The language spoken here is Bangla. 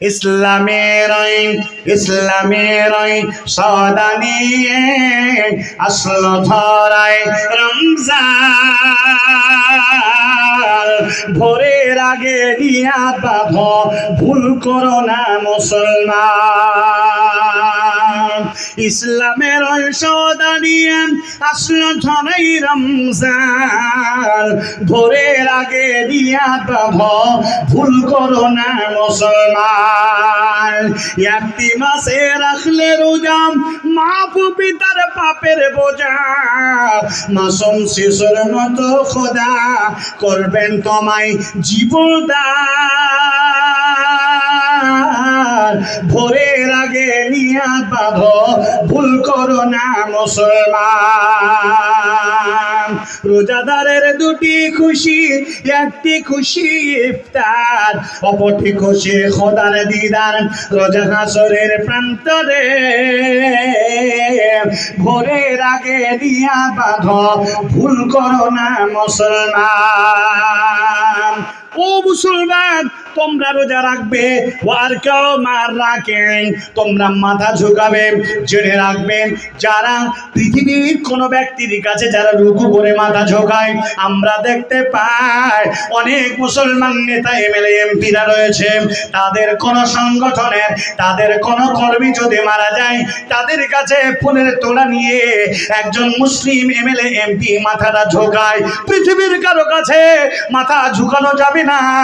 ইসলামের ইসলামের সদা নিয়ে আসল ধরায় রমজান। ভোরের আগে নিয়া বাঁধ, ভুল করো না মুসলমান। ইসলামের নিয়ে আসলো ধরাই রমজান। ভোরের আগে নিয়া বাঁধ ভুল করো না মুসলমান। একটি মাসে রাখলে রোজাম মা পিতার পাপের বোঝা। মাসুম শিশুর মতো খোদা, করবেন তোমায় জীবনদার ভোরের নিয়া বাঁধো, ভুল করো না মুসলমান। রোজাদারের দুটি খুশি, একটি খুশি ইফতার, অপরটি খুশি খোদার দিদার রোজা হাসরের প্রান্তরে ভোরের আগে দিয়া বাঁধ, ভুল করো না মুসলমান। মুসলমান, তোমরা রোজা রাখবে আর কেউ মার রাখেন। তোমরা মাথা ঝুঁকাবে, জেনে রাখবেন, যারা পৃথিবীর কোনো ব্যক্তির কাছে যারা রুকু করে মাথা ঝোঁকায়, আমরা দেখতে পাই অনেক মুসলমান নেতা এমএলএ এমপিরা রয়েছে। তাদের কোন সংগঠনের, তাদের কোন কর্মী যদি মারা যায়, তাদের কাছে ফুলের তোলা নিয়ে একজন মুসলিম এমএলএ এমপি মাথাটা ঝোঁকায়। পৃথিবীর কারও কাছে মাথা ঝুঁকানো যাবে না।